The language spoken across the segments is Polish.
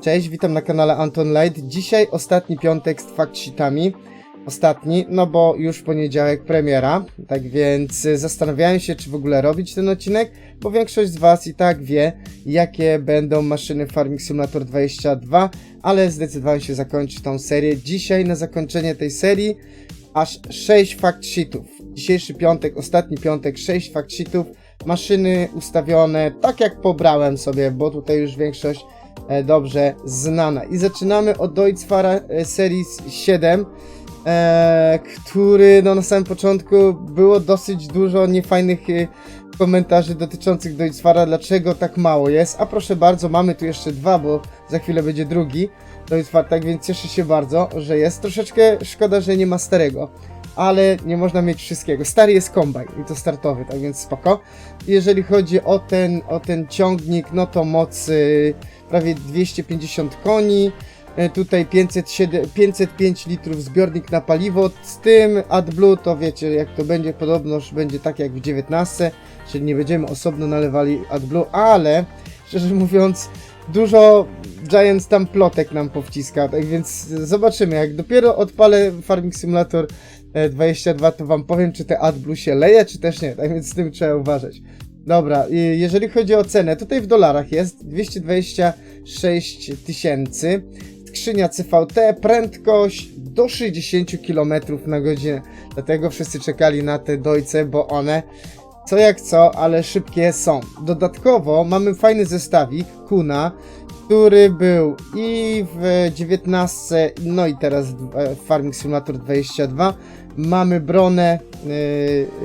Cześć, witam na kanale Anton Light. Dzisiaj ostatni piątek z fact sheetami. Ostatni, no bo już poniedziałek premiera, tak więc zastanawiałem się, czy w ogóle robić ten odcinek, bo większość z Was i tak wie, jakie będą maszyny Farming Simulator 22, ale zdecydowałem się zakończyć tą serię. Dzisiaj na zakończenie tej serii aż 6 fact sheetów. Dzisiejszy piątek, ostatni piątek, 6 fact sheetów. Maszyny ustawione tak jak pobrałem sobie, bo tutaj już większość dobrze znana. I zaczynamy od Deutzfara e, Series 7, e, który no, na samym początku było dosyć dużo niefajnych e, komentarzy dotyczących Deutzfara, dlaczego tak mało jest. A proszę bardzo, mamy tu jeszcze dwa, bo za chwilę będzie drugi Deutzfar, tak więc cieszę się bardzo, że jest. Troszeczkę szkoda, że nie ma starego. Ale nie można mieć wszystkiego. Stary jest kombajn i to startowy, tak więc spoko. Jeżeli chodzi o ten, o ten ciągnik, no to moc y, prawie 250 koni. E, Tutaj 507, 505 litrów zbiornik na paliwo. Z tym AdBlue to wiecie jak to będzie, podobnoż będzie tak jak w 19, czyli nie będziemy osobno nalewali AdBlue, ale szczerze mówiąc dużo Giants tam plotek nam powciska, tak więc zobaczymy, jak dopiero odpalę Farming Simulator e, 22, to wam powiem, czy te AdBlue się leje, czy też nie, tak więc z tym trzeba uważać. Dobra, jeżeli chodzi o cenę, tutaj w dolarach jest 226 tysięcy, skrzynia CVT, prędkość do 60 km na godzinę, dlatego wszyscy czekali na te dojce, bo one co jak co, ale szybkie są. Dodatkowo mamy fajny zestawik Kuna, który był i w 19, no i teraz w e, Farming Simulator 22. Mamy bronę, yy,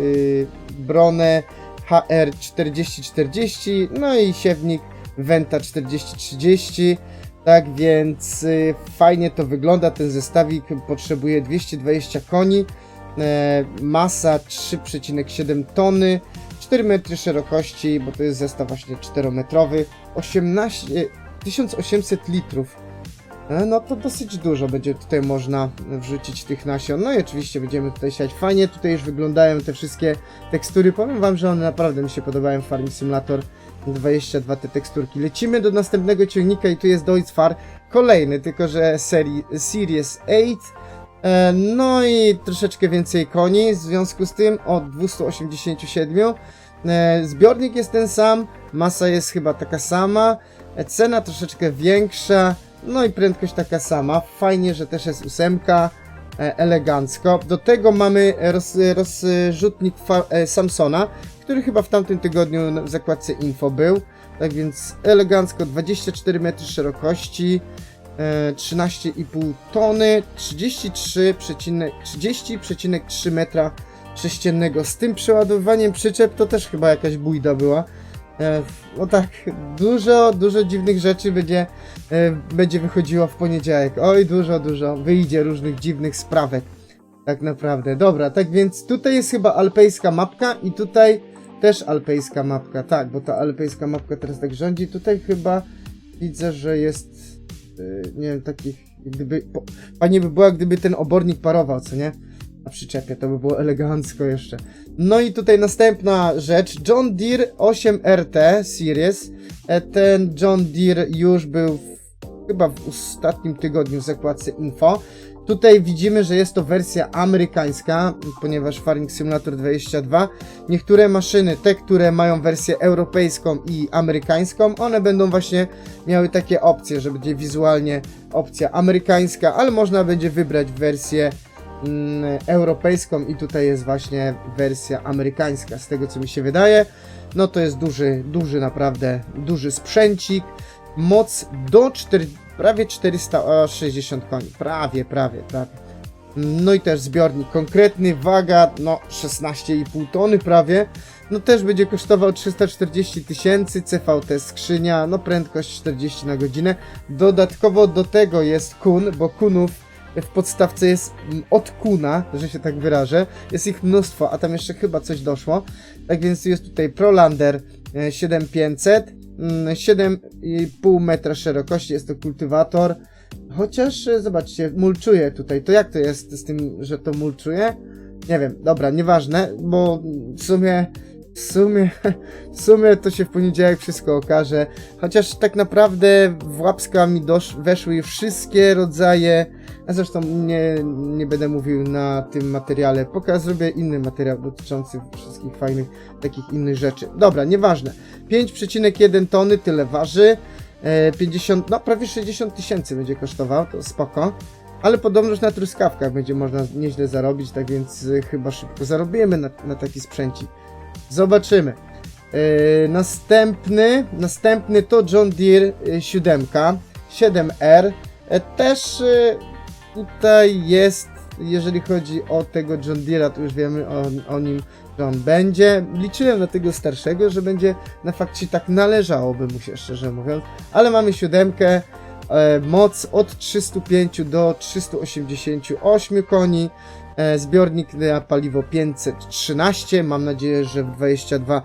yy, bronę HR 4040, no i siewnik Venta 4030. Tak więc y, fajnie to wygląda. Ten zestawik potrzebuje 220 koni, e, masa 3,7 tony, 4 metry szerokości, bo to jest zestaw właśnie 4-metrowy, 18, 1800 litrów. E, No to dosyć dużo będzie tutaj można wrzucić tych nasion. No i oczywiście będziemy tutaj siać. Fajnie tutaj już wyglądają te wszystkie tekstury. Powiem wam, że one naprawdę mi się podobają w Farming Simulator 22 te teksturki. Lecimy do następnego ciągnika i tu jest Deutzfar. Kolejny, tylko że serii Series 8. E, No i troszeczkę więcej koni w związku z tym od 287. E, Zbiornik jest ten sam, masa jest chyba taka sama, cena troszeczkę większa, no i prędkość taka sama. Fajnie, że też jest ósemka, e, elegancko. Do tego mamy roz, rozrzutnik e, Samsona, który chyba w tamtym tygodniu w zakładce info był. Tak więc elegancko 24 metry szerokości, e, 13,5 tony, 33,3 30,3 metra sześciennego. Z tym przeładowaniem przyczep to też chyba jakaś bójda była. E, no tak, dużo, dużo dziwnych rzeczy będzie, e, będzie wychodziło w poniedziałek. Oj, dużo, dużo. Wyjdzie różnych dziwnych sprawek. Tak naprawdę. Dobra, tak więc tutaj jest chyba alpejska mapka i tutaj też alpejska mapka. Tak, bo ta alpejska mapka teraz tak rządzi. Tutaj chyba widzę, że jest e, nie wiem, takich gdyby, fajnie by było, gdyby ten obornik parował, co nie? Na przyczepie, to by było elegancko jeszcze. No i tutaj następna rzecz, John Deere 8RT Series. E, Ten John Deere już był w, chyba w ostatnim tygodniu w zakładce info. Tutaj widzimy, że jest to wersja amerykańska, ponieważ Farming Simulator 22. Niektóre maszyny, te, które mają wersję europejską i amerykańską, one będą właśnie miały takie opcje, że będzie wizualnie opcja amerykańska, ale można będzie wybrać wersję europejską i tutaj jest właśnie wersja amerykańska, z tego co mi się wydaje. No to jest duży, duży naprawdę, duży sprzęcik. Moc do 4, prawie 460 koni. Prawie, prawie, prawie. No i też zbiornik konkretny, waga no 16,5 tony prawie. No też będzie kosztował 340 tysięcy, CVT skrzynia, no prędkość 40 na godzinę. Dodatkowo do tego jest kun, bo kunów w podstawce jest mm, od kuna, że się tak wyrażę. Jest ich mnóstwo, a tam jeszcze chyba coś doszło. Tak więc jest tutaj Prolander e, 7500, mm, 7,5 metra szerokości, jest to kultywator. Chociaż e, zobaczcie, mulczuje tutaj. To jak to jest z tym, że to mulczuje? Nie wiem, dobra, nieważne, bo w sumie W sumie, w sumie to się w poniedziałek wszystko okaże. Chociaż tak naprawdę w łapska mi dosz, weszły wszystkie rodzaje. A zresztą nie, nie będę mówił na tym materiale. Pokaż, zrobię inny materiał dotyczący wszystkich fajnych takich innych rzeczy. Dobra, nieważne. 5,1 tony, tyle waży. E, 50, no prawie 60 tysięcy będzie kosztował, to spoko. Ale podobnoż na truskawkach będzie można nieźle zarobić, tak więc y, chyba szybko zarobimy na, na taki sprzęcik. Zobaczymy. Yy, następny, następny to John Deere y, 7, 7R. E, też tutaj jest, jeżeli chodzi o tego John Deere'a, to już wiemy o, o nim, że on będzie. Liczyłem na tego starszego, że będzie na fakcie tak należałoby mu się, szczerze mówiąc. Ale mamy siódemkę, e, moc od 305 do 388 koni. E, Zbiornik na paliwo 513. Mam nadzieję, że w 22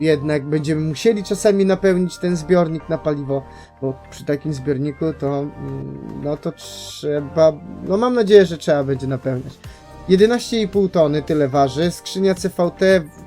jednak będziemy musieli czasami napełnić ten zbiornik na paliwo, bo przy takim zbiorniku to mm, no to trzeba, no mam nadzieję, że trzeba będzie napełniać. 11,5 tony, tyle waży. Skrzynia CVT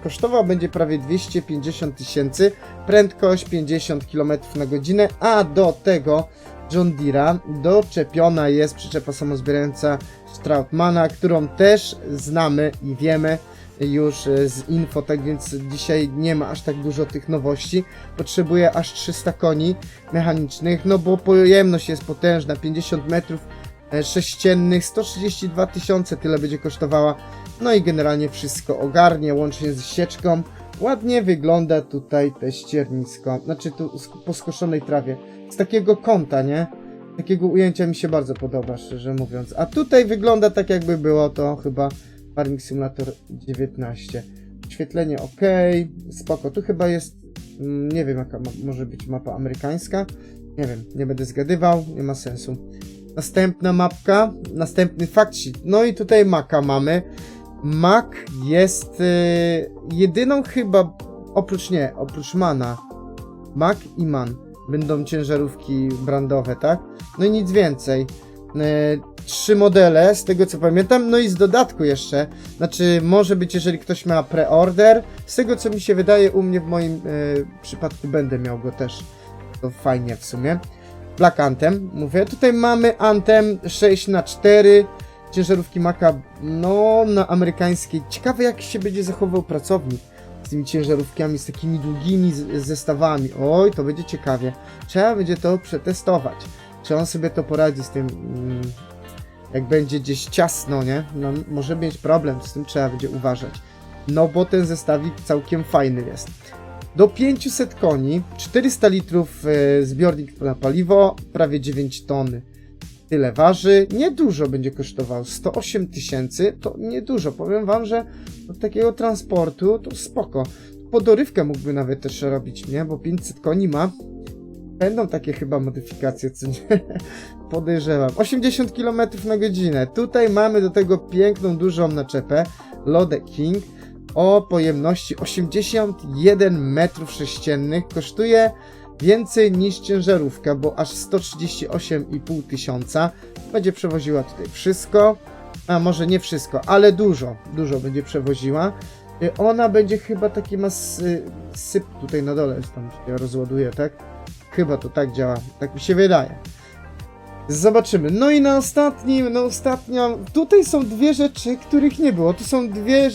kosztował będzie prawie 250 tysięcy, prędkość 50 km na godzinę, a do tego John Deere'a doczepiona jest przyczepa samozbierająca Strautmana, którą też znamy i wiemy już e, z info, tak więc dzisiaj nie ma aż tak dużo tych nowości. Potrzebuję aż 300 koni mechanicznych, no bo pojemność jest potężna, 50 metrów e, sześciennych, 132 tysiące tyle będzie kosztowała. No i generalnie wszystko ogarnie, łącznie z sieczką. Ładnie wygląda tutaj te ściernisko, znaczy tu po skoszonej trawie. Z takiego kąta, nie? Takiego ujęcia mi się bardzo podoba, szczerze mówiąc. A tutaj wygląda tak jakby było to chyba Farming Simulator 19. Oświetlenie ok, spoko. Tu chyba jest, mm, nie wiem jaka ma, może być mapa amerykańska. Nie wiem, nie będę zgadywał, nie ma sensu. Następna mapka, następny fact sheet. No i tutaj Maka mamy. Mac jest y, jedyną chyba, oprócz nie, oprócz Mana. Mac i Man będą ciężarówki brandowe, tak? No i nic więcej. E, trzy modele, z tego co pamiętam, no i z dodatku jeszcze, znaczy może być, jeżeli ktoś ma preorder, z tego co mi się wydaje, u mnie w moim e, przypadku będę miał go też, to fajnie w sumie. Black Anthem, mówię, tutaj mamy Anthem 6 na 4 ciężarówki Maca, no na amerykańskiej, ciekawe jak się będzie zachował pracownik z tymi ciężarówkami, z takimi długimi zestawami, oj, to będzie ciekawie, trzeba będzie to przetestować. Czy on sobie to poradzi z tym, mm, jak będzie gdzieś ciasno, nie? No, może mieć problem, z tym trzeba będzie uważać. No bo ten zestawik całkiem fajny jest. Do 500 koni, 400 litrów e, zbiornik na paliwo, prawie 9 tony. Tyle waży, niedużo będzie kosztował, 108 tysięcy, to niedużo, powiem wam, że od takiego transportu to spoko. Podorywkę mógłby nawet też robić, nie? Bo 500 koni ma, Będą takie chyba modyfikacje, co nie? Podejrzewam. 80 km na godzinę. Tutaj mamy do tego piękną, dużą naczepę. Lode King o pojemności 81 metrów sześciennych. Kosztuje więcej niż ciężarówka, bo aż 138,5 tysiąca. Będzie przewoziła tutaj wszystko. A może nie wszystko, ale dużo. Dużo będzie przewoziła. Y, Ona będzie chyba taki ma sy- syp tutaj na dole, tam się rozładuje, tak? Chyba to tak działa, tak mi się wydaje. Zobaczymy. No i na ostatnim, na ostatnią. Tutaj są dwie rzeczy, których nie było. Tu są dwie,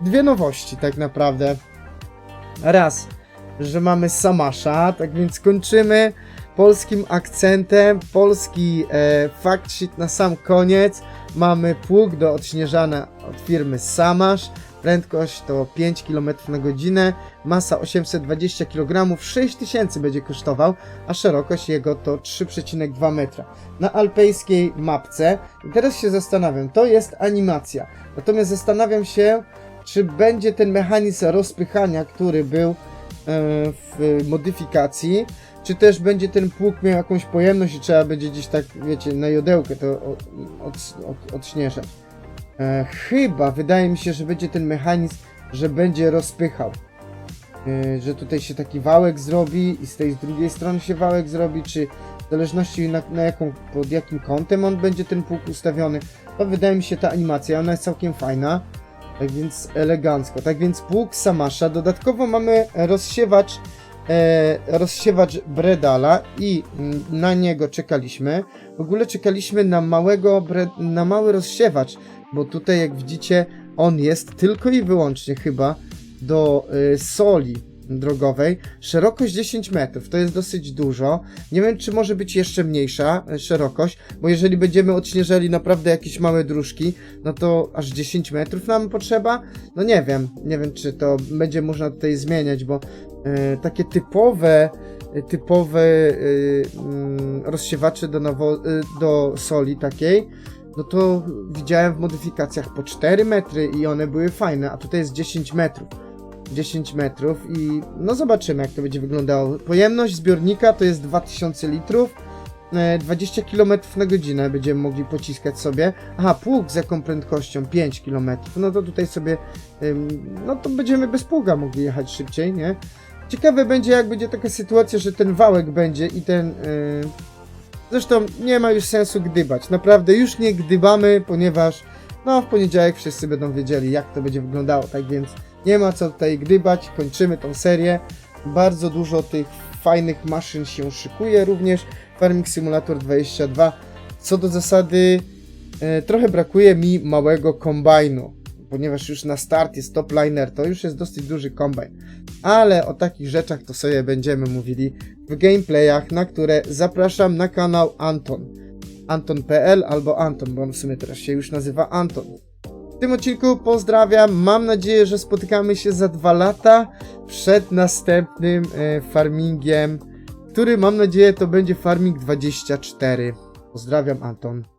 dwie nowości, tak naprawdę. Raz, że mamy Samasza, tak więc kończymy polskim akcentem. Polski e, fact sheet na sam koniec. Mamy pług do odśnieżania od firmy Samasz. Prędkość to 5 km na godzinę, masa 820 kg, 6000 będzie kosztował, a szerokość jego to 3,2 metra. Na alpejskiej mapce, i teraz się zastanawiam, to jest animacja, natomiast zastanawiam się, czy będzie ten mechanizm rozpychania, który był e, w modyfikacji, czy też będzie ten pług miał jakąś pojemność i trzeba będzie gdzieś tak, wiecie, na jodełkę to od, od, od, odśnieżać. E, chyba, wydaje mi się, że będzie ten mechanizm, że będzie rozpychał. E, że tutaj się taki wałek zrobi i z tej z drugiej strony się wałek zrobi, czy w zależności na, na jaką, pod jakim kątem on będzie ten pług ustawiony. To wydaje mi się ta animacja, ona jest całkiem fajna. Tak więc elegancko. Tak więc pług Samasza. Dodatkowo mamy rozsiewacz, e, rozsiewacz Bredala i mm, na niego czekaliśmy. W ogóle czekaliśmy na małego, bre, na mały rozsiewacz, bo tutaj jak widzicie on jest tylko i wyłącznie chyba do y, soli drogowej. Szerokość 10 metrów, to jest dosyć dużo. Nie wiem, czy może być jeszcze mniejsza y, szerokość, bo jeżeli będziemy odśnieżali naprawdę jakieś małe dróżki, no to aż 10 metrów nam potrzeba. No nie wiem, nie wiem, czy to będzie można tutaj zmieniać, bo y, takie typowe y, typowe y, mm, rozsiewacze do, nawo- y, do soli takiej, no to widziałem w modyfikacjach po 4 metry i one były fajne, a tutaj jest 10 metrów. 10 metrów i no zobaczymy jak to będzie wyglądało. Pojemność zbiornika to jest 2000 litrów, e, 20 km na godzinę będziemy mogli pociskać sobie. Aha, pług z jaką prędkością? 5 km. No to tutaj sobie, no to będziemy bez pługa mogli jechać szybciej, nie? Ciekawe będzie jak będzie taka sytuacja, że ten wałek będzie i ten... Yy... Zresztą nie ma już sensu gdybać. Naprawdę już nie gdybamy, ponieważ no w poniedziałek wszyscy będą wiedzieli jak to będzie wyglądało. Tak więc nie ma co tutaj gdybać. Kończymy tą serię. Bardzo dużo tych fajnych maszyn się szykuje również. Farming Simulator 22. Co do zasady e, trochę brakuje mi małego kombajnu. Ponieważ już na start jest top liner, to już jest dosyć duży kombajn. Ale o takich rzeczach to sobie będziemy mówili w gameplayach, na które zapraszam na kanał Anton. Anton.pl albo Anton, bo on w sumie teraz się już nazywa Anton. Tym odcinku pozdrawiam. Mam nadzieję, że spotykamy się za dwa lata przed następnym e, farmingiem, który mam nadzieję to będzie Farming 24. Pozdrawiam Anton.